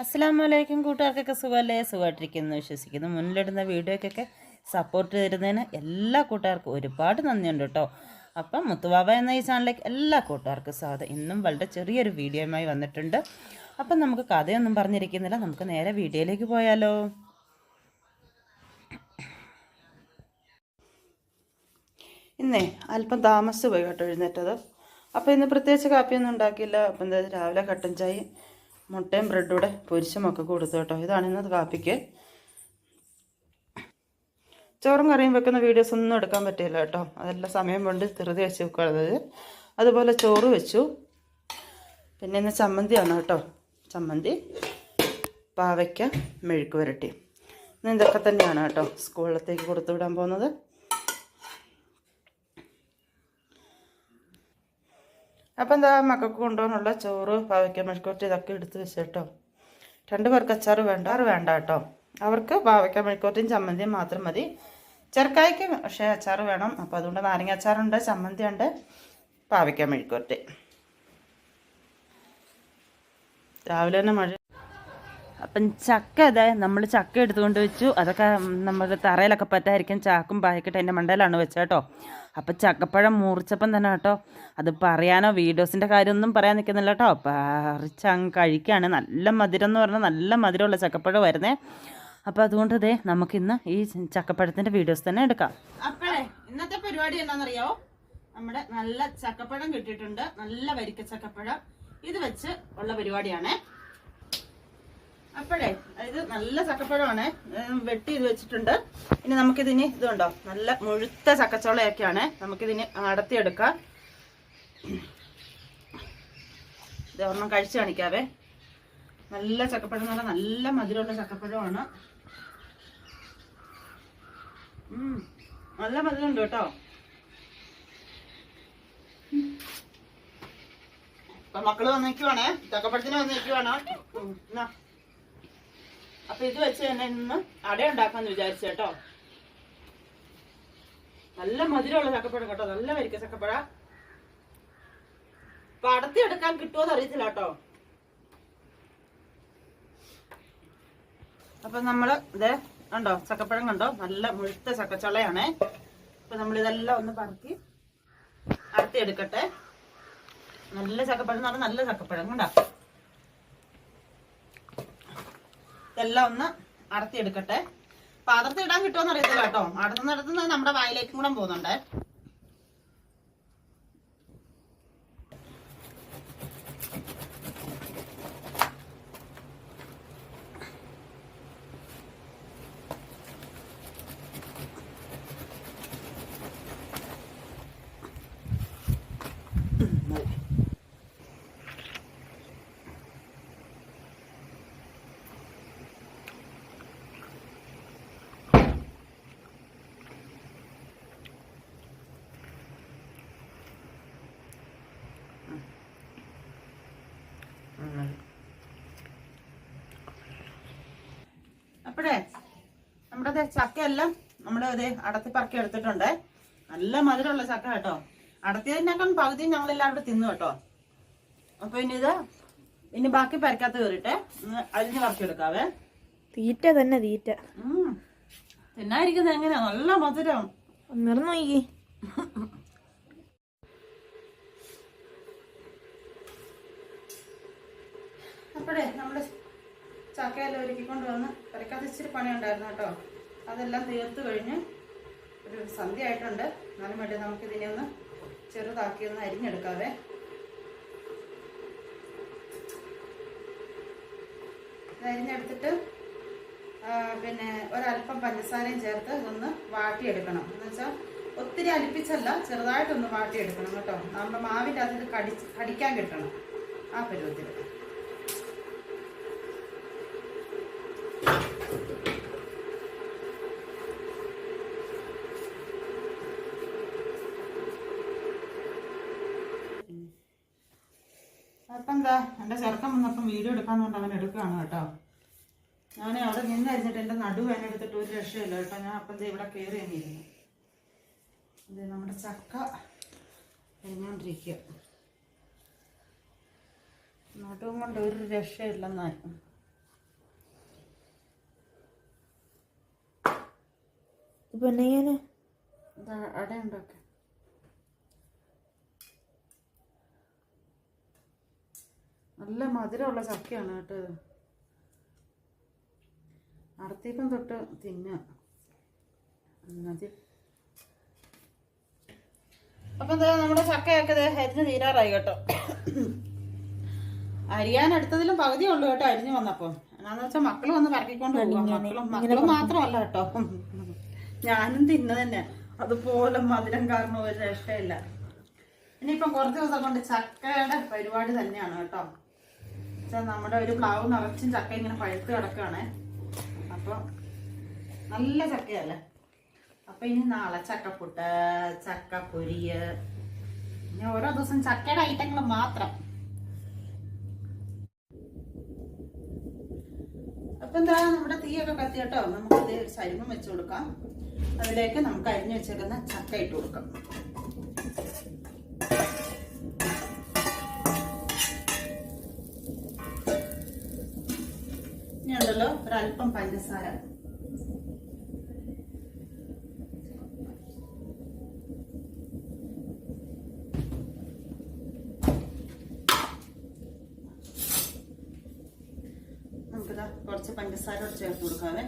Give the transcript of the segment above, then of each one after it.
അസ്സാം വലൈക്കും കൂട്ടുകാർക്കൊക്കെ സുഖമല്ലേ? സുഖമായിട്ടിരിക്കുന്നു വിശ്വസിക്കുന്നു. മുന്നിലിടുന്ന വീഡിയോയ്ക്കൊക്കെ സപ്പോർട്ട് തരുന്നതിന് എല്ലാ കൂട്ടുകാർക്കും ഒരുപാട് നന്ദിയുണ്ട് കേട്ടോ. അപ്പം മുത്തുവാവ എന്ന ഈ ചാനലിലേക്ക് എല്ലാ കൂട്ടുകാർക്കും സ്വാഗതം. ഇന്നും വളരെ ചെറിയൊരു വീഡിയോയുമായി വന്നിട്ടുണ്ട്. അപ്പം നമുക്ക് കഥയൊന്നും പറഞ്ഞിരിക്കുന്നില്ല. നമുക്ക് നേരെ വീഡിയോയിലേക്ക് പോയാലോ? ഇന്നേ അല്പം താമസിച്ച് പോയി കേട്ടോ എഴുന്നേറ്റത്. അപ്പോൾ ഇന്ന് പ്രത്യേകിച്ച് കാപ്പിയൊന്നും ഉണ്ടാക്കിയില്ല. അപ്പം എന്തായാലും രാവിലെ കട്ടൻ ചായയും മുട്ടയും ബ്രെഡും കൂടെ പൊരിച്ചും ഒക്കെ കൊടുത്തു കേട്ടോ. ഇതാണ് ഇന്നത്തെ കാപ്പിക്ക്. ചോറും കറിയും വെക്കുന്ന വീഡിയോസ് ഒന്നും എടുക്കാൻ പറ്റില്ല കേട്ടോ. അതെല്ലാം സമയം കൊണ്ട് ധൃതി വെച്ച് വെക്കുന്നത് അതുപോലെ ചോറ് വെച്ചു. പിന്നെ ഇന്ന് ചമ്മന്തിയാണ് കേട്ടോ. ചമ്മന്തി പാവയ്ക്ക മെഴുക്ക് വരട്ടി ഇന്ന് ഇതൊക്കെ തന്നെയാണ് കേട്ടോ സ്കൂളിലത്തേക്ക് കൊടുത്തു വിടാൻ പോകുന്നത്. അപ്പം എന്താ മക്കൾക്ക് കൊണ്ടുപോകാനുള്ള ചോറ് പാവയ്ക്ക മെഴുക്കുവരട്ടി ഇതൊക്കെ എടുത്ത് വെച്ചിട്ടോ രണ്ട് പേർക്ക് അച്ചാർ വേണ്ട ആറ് വേണ്ട കേട്ടോ അവർക്ക് പാവയ്ക്ക മെഴുക്കുവരട്ടിയും ചമ്മന്തിയും മാത്രം മതി. ചെറുക്കായ്ക്ക് പക്ഷേ അച്ചാർ വേണം. അപ്പോൾ അതുകൊണ്ട് നാരങ്ങ അച്ചാറുണ്ട് ചമ്മന്തി ഉണ്ട് പാവയ്ക്ക മെഴുക്കുവരട്ടി രാവിലെ തന്നെ മഴ അപ്പം ചക്ക അതെ നമ്മൾ ചക്ക എടുത്തുകൊണ്ട് വെച്ചു. അതൊക്കെ നമ്മൾ തറയിലൊക്കെ പറ്റായിരിക്കും ചാക്കും പായക്കിട്ട് അതിന്റെ മണ്ടയിലാണ് വെച്ചത് അപ്പം ചക്കപ്പഴം മൂർച്ചപ്പം തന്നെ കേട്ടോ. അത് പറയാനോ? വീഡിയോസിന്റെ കാര്യമൊന്നും പറയാൻ നിൽക്കുന്നില്ല കേട്ടോ. പറിച്ച് അങ്ങ് കഴിക്കുകയാണ്. നല്ല മധുരം എന്ന് പറഞ്ഞാൽ നല്ല മധുരമുള്ള ചക്കപ്പഴം വരുന്നേ അപ്പോൾ അതുകൊണ്ട് ഇതേ നമുക്കിന്ന് ഈ ചക്കപ്പഴത്തിന്റെ വീഡിയോസ് തന്നെ എടുക്കാം. അപ്പോഴേ ഇന്നത്തെ പരിപാടി എന്താണെന്നറിയാവോ? നമ്മുടെ നല്ല ചക്കപ്പഴം കിട്ടിയിട്ടുണ്ട്. നല്ല വരിക്ക ചക്കപ്പഴം. ഇത് വെച്ച് ഉള്ള പരിപാടിയാണേ. അപ്പോഴേ ഇത് നല്ല ചക്കപ്പഴമാണ്. വെട്ടി ഇത് വെച്ചിട്ടുണ്ട്. ഇനി നമുക്കിതിന് ഇതുണ്ടോ? നല്ല മുഴുത്ത ചക്കച്ചോളയൊക്കെയാണ്. നമുക്കിതിന് അടത്തിയെടുക്കാം ഇത് ഒരെണ്ണം കഴിച്ചു കാണിക്കാവേ. നല്ല ചക്കപ്പഴം എന്ന് പറഞ്ഞാൽ നല്ല മധുരമുള്ള ചക്കപ്പഴമാണ്. നല്ല മധുരമുണ്ട് കേട്ടോ. മക്കൾ വന്നേക്കുവാണേ ചക്കപ്പഴത്തിന് വന്നിരിക്കുവാണോ? എന്നാ അപ്പൊ ഇത് വെച്ച് തന്നെ ഇന്ന് അട ഉണ്ടാക്കാന്ന് വിചാരിച്ചു കേട്ടോ. നല്ല മധുരമുള്ള ചക്കപ്പഴം കേട്ടോ. നല്ല വരിക്ക ചക്കപ്പഴ. പടത്തി എടുക്കാൻ കിട്ടുമോന്ന് അറിയത്തില്ല കേട്ടോ. അപ്പൊ നമ്മൾ ഇതേ കണ്ടോ ചക്കപ്പഴം കണ്ടോ? നല്ല മുഴുത്ത ചക്കച്ചളയാണേ. അപ്പൊ നമ്മൾ ഇതെല്ലാം ഒന്ന് പറക്കി അടത്തി എടുക്കട്ടെ. നല്ല ചക്കപ്പഴം എന്ന് പറഞ്ഞാൽ നല്ല ചക്കപ്പഴം കണ്ടോ? ഇതെല്ലാം ഒന്ന് അടർത്തിയെടുക്കട്ടെ. പാത്രത്തിൽ ഇടാൻ കിട്ടുമെന്ന് അറിയത്തില്ല കേട്ടോ. അടുത്തുനിന്ന് അടുത്തുനിന്ന് നമ്മുടെ വായിലേക്കും കൂടെ പോകുന്നുണ്ട് അപ്പോഴേ നമ്മുടെ ചക്കയെല്ലാം നമ്മൾ ഇത് അടത്തി പറക്കി എടുത്തിട്ടുണ്ട്. നല്ല മധുരമുള്ള ചക്ക കേട്ടോ. അടത്തിയതിനേക്കാൾ പകുതി ഞങ്ങൾ എല്ലാവരും തിന്നു കേട്ടോ. അപ്പൊ ഇനി ഇത് ഇനി ബാക്കി പരക്കാത്ത കയറിട്ടെ അരിഞ്ഞ് പറക്കി എടുക്കാവേ. തീറ്റ തന്നെ തീറ്റ. തിന്നായിരിക്കുന്നത് എങ്ങനെയാ? നല്ല മധുരം. നിറന്നു നോക്കി. അപ്പോഴേ നമ്മുടെ ചക്കയെല്ലാം ഒരുക്കിക്കൊണ്ട് വന്ന് പരക്കാത്ത ഇച്ചിരി പണി ഉണ്ടായിരുന്നു കേട്ടോ. അതെല്ലാം തീർത്ത് കഴിഞ്ഞ് ഒരു സന്ധ്യ ആയിട്ടുണ്ട്. എന്നാലും വേണ്ടി നമുക്കിതിനെ ഒന്ന് ചെറുതാക്കി ഒന്ന് അരിഞ്ഞെടുക്കാവേ. ഇത് അരിഞ്ഞെടുത്തിട്ട് പിന്നെ ഒരല്പം പഞ്ചസാരയും ചേർത്ത് ഇതൊന്ന് വാട്ടിയെടുക്കണം. എന്ന് വെച്ചാൽ ഒത്തിരി അലിപ്പിച്ചല്ല ചെറുതായിട്ടൊന്ന് വാട്ടിയെടുക്കണം കേട്ടോ. നമ്മുടെ മാവിന്റെ അതിൽ കടി കടിക്കാൻ കിട്ടണം ആ പരുവത്തിൽ അപ്പം എന്താ എന്റെ ചെറുക്കം വന്നപ്പം വീഡിയോ എടുക്കാന്ന് പറഞ്ഞാൽ അവൻ എടുക്കുകയാണ് കേട്ടോ. ഞാൻ അവിടെ നിന്നായിരുന്നിട്ട് എന്റെ നടുവ് എടുത്തിട്ട് ഒരു രക്ഷയല്ല കേട്ടോ. ഞാൻ അപ്പം ഇവിടെ കയറി തന്നെയിരുന്നു ഇത് നമ്മുടെ ചക്ക എരിഞ്ഞോണ്ടിരിക്കുക നടുവും കൊണ്ട് ഒരു രക്ഷയില്ലെന്നായിരുന്നു പിന്നെ ഞാൻ അട നല്ല മധുരമുള്ള ചക്കയാണ് കേട്ടോ അടുത്തേക്കും തൊട്ട് തിന്നാം. മതി. അപ്പം എന്താ നമ്മുടെ ചക്കയൊക്കെ അരിഞ്ഞ് തീരാറായി കേട്ടോ. അരിയാൻ എടുത്തതിലും പകുതി ഉള്ളു കേട്ടോ അരിഞ്ഞു വന്നപ്പോ. എന്നാന്ന് വെച്ചാൽ മക്കൾ വന്ന് പറക്കിക്കൊണ്ട് പോകും മക്കളും മക്കളും മാത്രമല്ല കേട്ടോ. ഞാനും തിന്നു തന്നെ അതുപോലെ മധുരം കാരണം ഒരു രക്ഷയില്ല. ഇനിയിപ്പം കുറച്ച് ദിവസം കൊണ്ട് ചക്കയുടെ പരിപാടി തന്നെയാണ് കേട്ടോ. നമ്മുടെ ഒരു പ്ലാവ് നിറച്ചും ചക്ക ഇങ്ങനെ പഴുത്ത് കിടക്കുകയാണ് അപ്പോൾ നല്ല ചക്കയല്ലേ? അപ്പൊ ഇനി നാളെ ചക്കപ്പുട്ട് ചക്ക പൊരിയ് ഇനി ഓരോ ദിവസം ചക്കയുടെ ഐറ്റങ്ങൾ മാത്രം. അപ്പൊ എന്താ നമ്മുടെ തീയൊക്കെ കത്തി കേട്ടോ? നമുക്ക് ഇത് ഒരു സരിമം വെച്ച് കൊടുക്കാം. അതിലേക്ക് നമുക്ക് അരിഞ്ഞു വെച്ചേക്കുന്ന ചക്ക ഇട്ട് കൊടുക്കാം. ഉണ്ടല്ലോ ഒരല്പം പഞ്ചസാര. നമുക്കിതാ കുറച്ച് പഞ്ചസാര ചേർത്ത് കൊടുക്കാവേ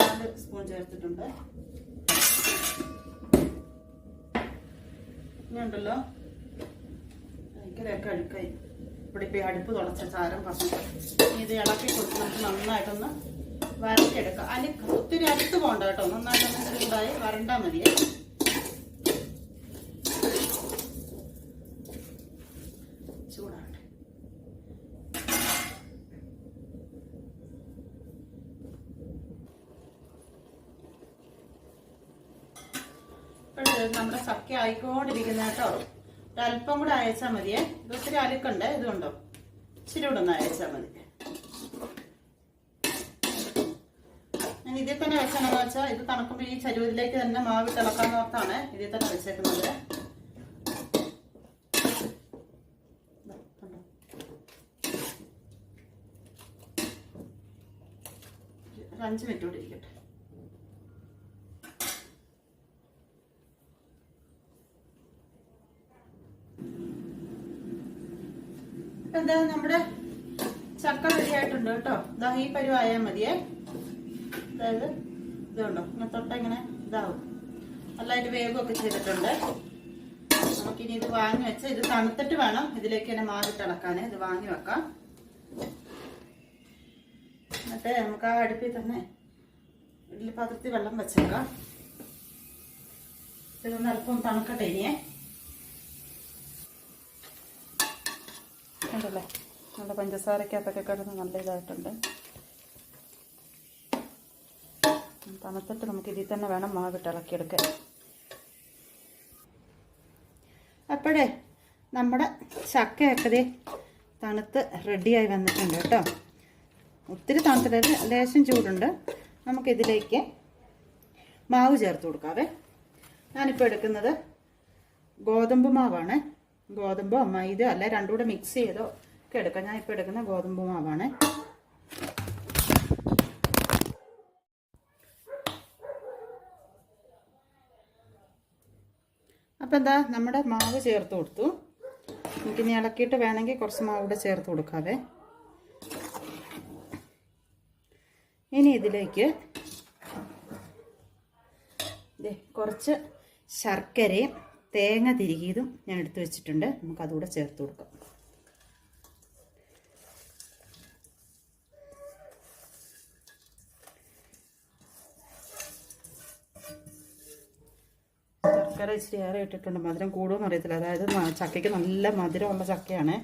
നാല് സ്പൂൺ ചേർത്തിട്ടുണ്ട് ഇനി ഉണ്ടല്ലോ ഭയങ്കരമൊക്കെ അഴുക്കായി ഇവിടെ ഇപ്പം ഈ ചാരം പറഞ്ഞിട്ട് ഇത് ഇളക്കി കൊടുത്ത് നമുക്ക് നന്നായിട്ടൊന്ന് വരട്ടിയെടുക്കാം. അതിന് ഒത്തിരി അടുത്ത് പോകണ്ട കേട്ടോ. നന്നായിട്ടൊന്ന് ചൂടായി വരണ്ടാൽ മതിയേ ഇപ്പോഴേ നമ്മുടെ സഖ്യ ആയിക്കൊണ്ടിരിക്കുന്ന കേട്ടോ. ഒരല്പം കൂടെ അയച്ചാൽ മതിയേ. ഇത് ഒത്തിരി അലുക്കുണ്ട് ഇതുകൊണ്ടോ ഇച്ചിരി കൂടെ ഒന്ന് അയച്ചാൽ മതി. ഞാൻ ഇതിൽ തന്നെ വെച്ചാണെന്ന് വെച്ചാൽ ഇത് തണുക്കുമ്പോൾ ഈ ചരുവിലേക്ക് തന്നെ മാവ് തിളക്കാൻ ഓർത്താണ് ഇതിൽ തന്നെ വെച്ചേക്കുന്നത് അഞ്ച് മിനിറ്റ് കൂടി ഇരിക്കട്ടെ ഇപ്പൊ എന്താ നമ്മുടെ ചക്ക റെഡി ആയിട്ടുണ്ട് കേട്ടോ. ഇതാ ഈ പരുവായാൽ മതിയേ. അതായത് ഇതുണ്ടോ? ഇങ്ങനെ തൊട്ട ഇങ്ങനെ ഇതാവും. നല്ലതായിട്ട് വേഗമൊക്കെ ചെയ്തിട്ടുണ്ട്. നമുക്കിനി ഇത് വാങ്ങി വെച്ച് ഇത് തണുത്തിട്ട് വേണം ഇതിലേക്ക് തന്നെ മാറിട്ട് ഇളക്കാൻ ഇത് വാങ്ങി വെക്കാം. എന്നിട്ട് നമുക്ക് ആ അടുപ്പിൽ തന്നെ ഇഡ്ഡലി പാത്രത്തിൽ വെള്ളം വെച്ചേക്കാം. ഇതൊന്ന് അല്പം തണുക്കട്ടെ ഇനിയേ. ഉണ്ടല്ലേ? നല്ല പഞ്ചസാരക്കകത്തൊക്കെ കിടന്ന് നല്ല ഇതായിട്ടുണ്ട്. തണുത്തിട്ട് നമുക്ക് ഇതിൽ തന്നെ വേണം മാവിട്ട് ഇളക്കിയെടുക്കാൻ. അപ്പോഴേ നമ്മുടെ ചക്കയൊക്കെ ദേ തണുത്ത് റെഡിയായി വന്നിട്ടുണ്ട് കേട്ടോ. ഒത്തിരി തണുത്തിട്ട് ലേശം ചൂടുണ്ട്. നമുക്കിതിലേക്ക് മാവ് ചേർത്ത് കൊടുക്കാവേ. ഞാനിപ്പോൾ എടുക്കുന്നത് ഗോതമ്പ് മാവാണ്. ഗോതമ്പോ മൈദ അല്ല രണ്ടും കൂടെ മിക്സ് ചെയ്തോ? ഒക്കെ എടുക്കാം. ഞാൻ ഇപ്പോൾ എടുക്കുന്ന ഗോതമ്പ് മാവാണ്. അപ്പം എന്താ നമ്മുടെ മാവ് ചേർത്ത് കൊടുത്തു. നമുക്കിനി ഇളക്കിയിട്ട് വേണമെങ്കിൽ കുറച്ച് മാവ് കൂടെ ചേർത്ത് കൊടുക്കാവേ. ഇനി ഇതിലേക്ക് കുറച്ച് ശർക്കരയും തേങ്ങ തിരികിയതും ഞാൻ എടുത്തു വെച്ചിട്ടുണ്ട്. നമുക്കതുകൂടെ ചേർത്ത് കൊടുക്കാം. ശർക്കര ഇച്ചിരി ഏറെ ഇട്ടിട്ടുണ്ട് മധുരം കൂടുമെന്ന് അറിയത്തില്ല. അതായത് ചക്കയ്ക്ക് നല്ല മധുരമുള്ള ചക്കയാണ്.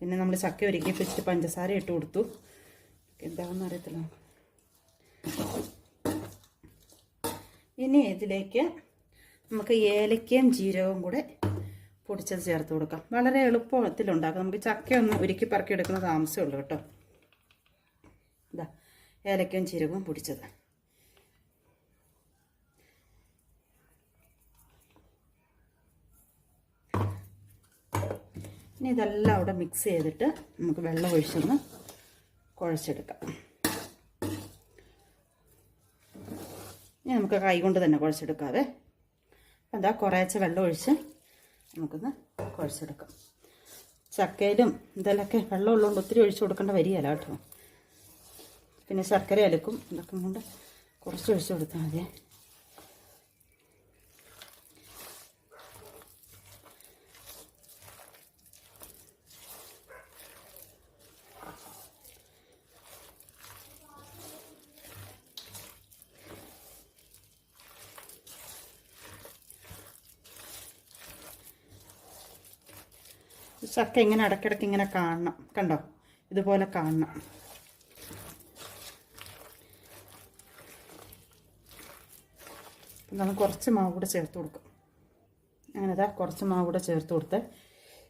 പിന്നെ നമ്മൾ ചക്ക ഒരുക്കി വെച്ചിട്ട് പഞ്ചസാര ഇട്ട് കൊടുത്തു. എന്താണെന്ന് അറിയത്തില്ല. ഇനി ഇതിലേക്ക് നമുക്ക് ഏലക്കയും ജീരകവും കൂടെ പൊടിച്ചത് ചേർത്ത് കൊടുക്കാം. വളരെ എളുപ്പത്തിലുണ്ടാക്കാം. നമുക്ക് ചക്കയൊന്നും ഒരുക്കി പറക്കി എടുക്കുന്ന താമസമേ ഉള്ളൂ കേട്ടോ. ഇതാ ഏലക്കയും ജീരകവും പൊടിച്ചത്. ഇനി ഇതെല്ലാം അവിടെ മിക്സ് ചെയ്തിട്ട് നമുക്ക് വെള്ളം ഒഴിച്ചൊന്ന് കുഴച്ചെടുക്കാം. ഇനി നമുക്ക് കൈ കൊണ്ട് തന്നെ കുഴച്ചെടുക്കാവേ. എന്താ കുറേച്ച വെള്ളം ഒഴിച്ച് നമുക്കൊന്ന് കുഴച്ചെടുക്കാം. ചക്കയിലും ഇതെല്ലാം വെള്ളം ഉള്ളതുകൊണ്ട് ഒത്തിരി ഒഴിച്ചു കൊടുക്കേണ്ട വരികയല്ല കേട്ടോ. പിന്നെ ശർക്കര അലക്കും ഇതൊക്കെ കൊണ്ട് കുറച്ച് ഒഴിച്ചു കൊടുത്താൽ മതിയേ. ചക്ക ഇങ്ങനെ ഇടയ്ക്കിടയ്ക്ക് ഇങ്ങനെ കാണണം. കണ്ടോ? ഇതുപോലെ കാണണം. നമുക്ക് കുറച്ച് മാവ് കൂടെ ചേർത്ത് കൊടുക്കും. അങ്ങനെ ഇതാ കുറച്ച് മാവ് കൂടെ ചേർത്ത് കൊടുത്ത്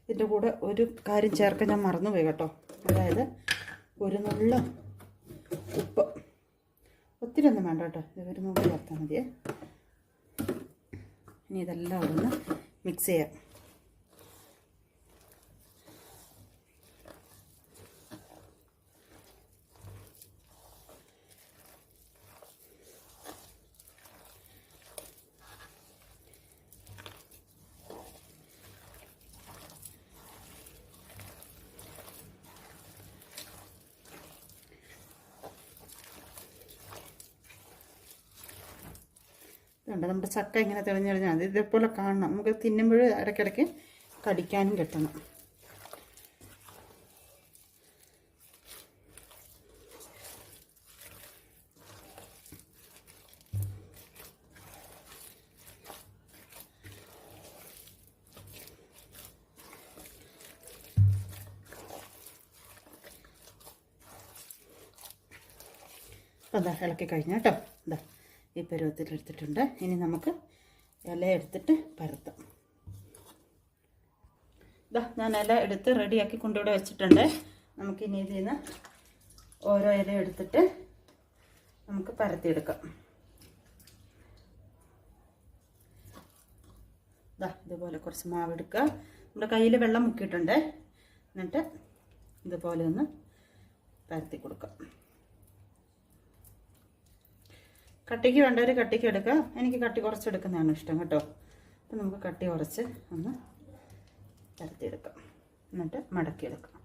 ഇതിന്റെ കൂടെ ഒരു കാര്യം ചേർക്കാൻ ഞാൻ മറന്നുപോയി കേട്ടോ. അതായത് ഒരു നുള്ള ഉപ്പ്. ഒത്തിരി ഒന്നും വേണ്ട കേട്ടോ. ഇത് ഒരു നുള്ളി ചേർത്താൽ മതിയേ. ഇനി ഇതെല്ലാം ഒന്ന് മിക്സ് ചെയ്യാം. ഇതുണ്ട് നമ്മുടെ ചക്ക ഇങ്ങനെ തെളിഞ്ഞെറിഞ്ഞാൽ മതി. ഇതേപോലെ കാണണം. നമുക്ക് തിന്നുമ്പോൾ ഇടയ്ക്കിടയ്ക്ക് കടിക്കാനും കിട്ടണം. അപ്പം ഇതാ ഇളക്കി കഴിഞ്ഞാൽ കേട്ടോ. എന്താ ഈ പരുവത്തിൽ എടുത്തിട്ടുണ്ട്. ഇനി നമുക്ക് ഇല എടുത്തിട്ട് പരത്താം. ഇതാ ഞാൻ ഇല എടുത്ത് റെഡിയാക്കി കൊണ്ടുവിടെ വെച്ചിട്ടുണ്ട്. നമുക്കിനി ഇതിൽ നിന്ന് ഓരോ ഇല എടുത്തിട്ട് നമുക്ക് പരത്തിയെടുക്കാം. ഇതാ ഇതുപോലെ കുറച്ച് മാവ് എടുക്കുക. നമ്മുടെ കയ്യിൽ വെള്ളം മുക്കിയിട്ടുണ്ട്. എന്നിട്ട് ഇതുപോലെ ഒന്ന് പരത്തി കൊടുക്കാം. കട്ടിക്ക് വേണ്ടവർ കട്ടിക്ക് എടുക്കുക എനിക്ക് കട്ടി കുറച്ച് എടുക്കുന്നതാണ് ഇഷ്ടം കേട്ടോ. അപ്പം നമുക്ക് കട്ടി കുറച്ച് ഒന്ന് പരത്തിയെടുക്കാം. എന്നിട്ട് മടക്കിയെടുക്കാം.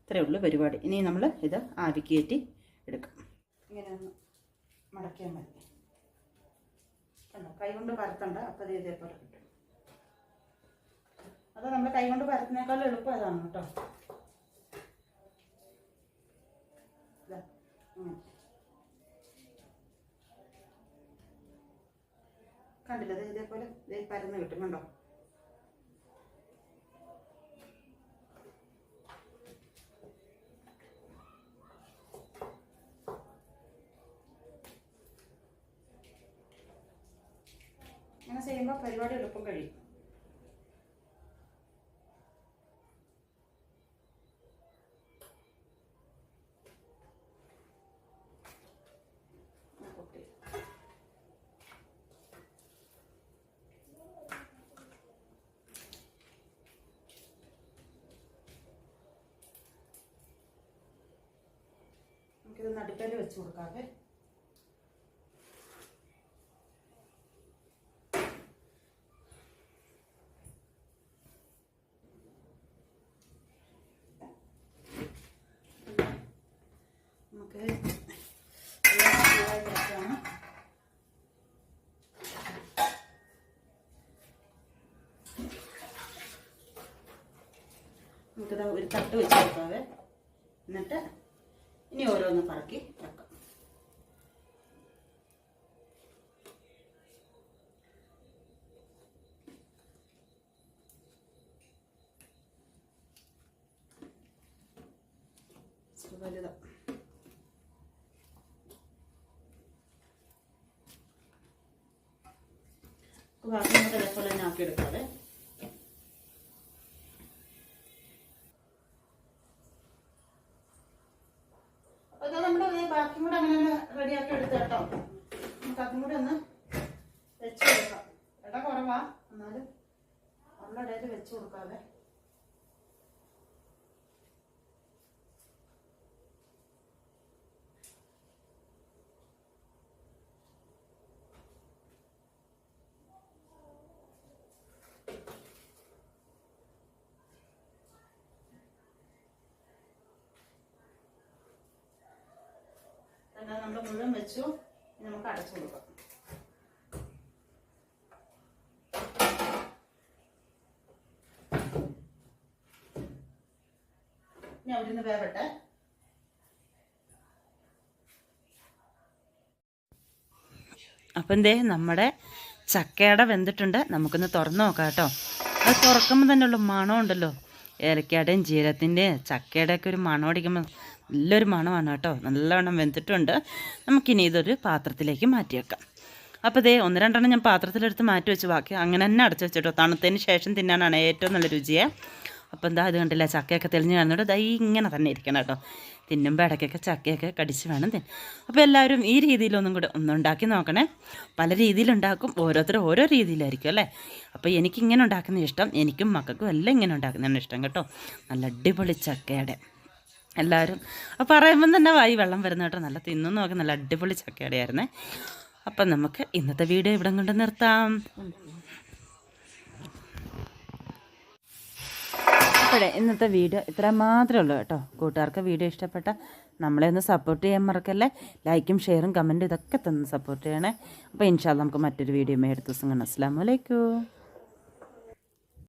ഇത്രയേ ഉള്ളൂ പരിപാടി. ഇനി നമ്മൾ ഇത് ആവിക്ക് കയറ്റി എടുക്കാം. ഇങ്ങനെ ഒന്ന് മടക്കിയാൽ മതി. കൈ കൊണ്ട് പരത്തണ്ട. അപ്പം ഇതേപോലെ കിട്ടും. അത് നമ്മൾ കൈ കൊണ്ട് പരത്തുന്നേക്കാളും എളുപ്പം അതാണ് കേട്ടോ. ഇതാ, കണ്ടില്ല. ഇതേപോലെ പരന്ന് കിട്ടും കണ്ടോ അങ്ങനെ ചെയ്യുമ്പോൾ പരിപാടി എളുപ്പം കഴിയും ആ, കുട്ടി. നമുക്കിത് നടുക്കൽ വെച്ച് കൊടുക്കാവേ നമുക്ക്. നമുക്കിത് ഒരു തട്ട് വെച്ച് കൊടുക്കാവേ എന്നിട്ട് ഇനി ഓരോന്ന് പറക്കി വെക്കാം. വലുതാ ബാക്കി നമുക്ക് ഇതേപോലെ തന്നെ ആക്കി എടുക്കാതെ അപ്പൊ ഇത് നമ്മുടെ ദേ ബാക്കിയും കൂടെ അങ്ങനെ തന്നെ റെഡിയാക്കി എടുത്ത് കേട്ടോ നമുക്ക് അതും കൂടെ ഒന്ന് വെച്ച് കൊടുക്കാം ഇട കുറവാ എന്നാലും ഉള്ള ഇടയിൽ വെച്ച് കൊടുക്കാതെ വെച്ചു. നമുക്ക് അടച്ചു കൊടുക്കാം. ഇനി വേവട്ടെ. അപ്പം എന്തേ നമ്മുടെ ചക്കയുടെ വെന്തിട്ടുണ്ട്. നമുക്കൊന്ന് തുറന്നു നോക്കാം കേട്ടോ. അത് തുറക്കുമ്പോൾ തന്നെ ഉള്ള മണമുണ്ടല്ലോ. ഉണ്ടല്ലോ ജീരത്തിന്റെ ജീരകത്തിന്റെയും ചക്കയുടെയൊക്കെ ഒരു മണം അടിക്കുമ്പോൾ നല്ലൊരു മണമാണ് കേട്ടോ. നല്ലവണ്ണം വെന്തിട്ടുണ്ട്. നമുക്കിനി ഇതൊരു പാത്രത്തിലേക്ക് മാറ്റി വെക്കാം. അപ്പോൾ ഇതേ ഒന്ന് രണ്ടെണ്ണം ഞാൻ പാത്രത്തിലെടുത്ത് മാറ്റി വെച്ച്. ബാക്കി അങ്ങനെ തന്നെ അടച്ചു വെച്ചിട്ടോ. തണുത്തതിന് ശേഷം തിന്നാനാണ് ഏറ്റവും നല്ല രുചിയെ. അപ്പോൾ എന്താ ഇത് കണ്ടില്ല ചക്കയൊക്കെ തെളിഞ്ഞ് കാണുന്നുണ്ട് ദൈ ഇങ്ങനെ തന്നെ ഇരിക്കണം കേട്ടോ. തിന്നുമ്പോൾ ഇടയ്ക്കൊക്കെ ചക്കയൊക്കെ കടിച്ച് വേണം തിൻ അപ്പോൾ എല്ലാവരും ഈ രീതിയിലൊന്നും കൂടെ ഒന്നും ഉണ്ടാക്കി നോക്കണേ. പല രീതിയിലുണ്ടാക്കും ഓരോരുത്തരും ഓരോ രീതിയിലായിരിക്കും അല്ലേ? അപ്പോൾ എനിക്കിങ്ങനെ ഉണ്ടാക്കുന്ന ഇഷ്ടം എനിക്കും മക്കൾക്കും എല്ലാം ഇങ്ങനെ ഉണ്ടാക്കുന്നതാണ് ഇഷ്ടം കേട്ടോ. നല്ല അടിപൊളി ചക്കയുടെ. എല്ലാവരും അപ്പോൾ പറയുമ്പം തന്നെ വായി വെള്ളം വരുന്ന കേട്ടോ നല്ല തിന്നു നോക്കി നല്ല അടിപൊളി ചക്കയുടെ ആയിരുന്നേ അപ്പം നമുക്ക് ഇന്നത്തെ വീഡിയോ ഇവിടെ കൊണ്ട് നിർത്താം. അപ്പോഴേ ഇന്നത്തെ വീഡിയോ ഇത്ര മാത്രമേ ഉള്ളൂ കേട്ടോ. കൂട്ടുകാർക്ക് വീഡിയോ ഇഷ്ടപ്പെട്ട നമ്മളെ ഒന്ന് സപ്പോർട്ട് ചെയ്യാൻ മറക്കല്ലേ? ലൈക്കും ഷെയറും കമന്റും ഇതൊക്കെ തന്ന് സപ്പോർട്ട് ചെയ്യണേ. അപ്പോൾ ഇൻഷാല്ല നമുക്ക് മറ്റൊരു വീഡിയോ അടുത്ത ദിവസം കാണാം. അസ്സാം വലൈക്കും